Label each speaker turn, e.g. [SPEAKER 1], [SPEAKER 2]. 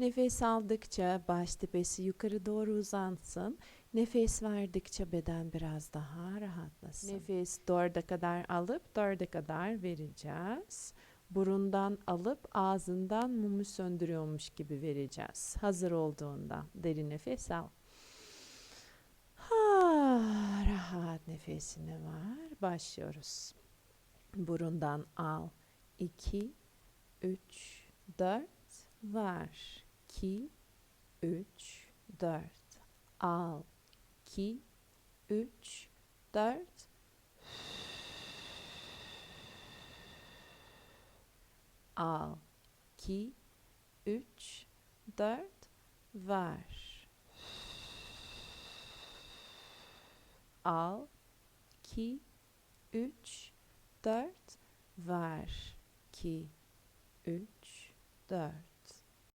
[SPEAKER 1] Nefes aldıkça baş tepesi yukarı doğru uzansın. Nefes verdikçe beden biraz daha rahatlasın. Nefes dörde kadar alıp dörde kadar vereceğiz. Burundan alıp ağzından mumu söndürüyormuş gibi vereceğiz. Hazır olduğunda derin nefes al. Ha, rahat nefesine var. Başlıyoruz. Burundan al. 2, 3, 4 var. 2, 3, 4 al. 2, 3, 4 al. 2, 3, 4 var. Al. 2, 3, 4 var. 2, 3, 4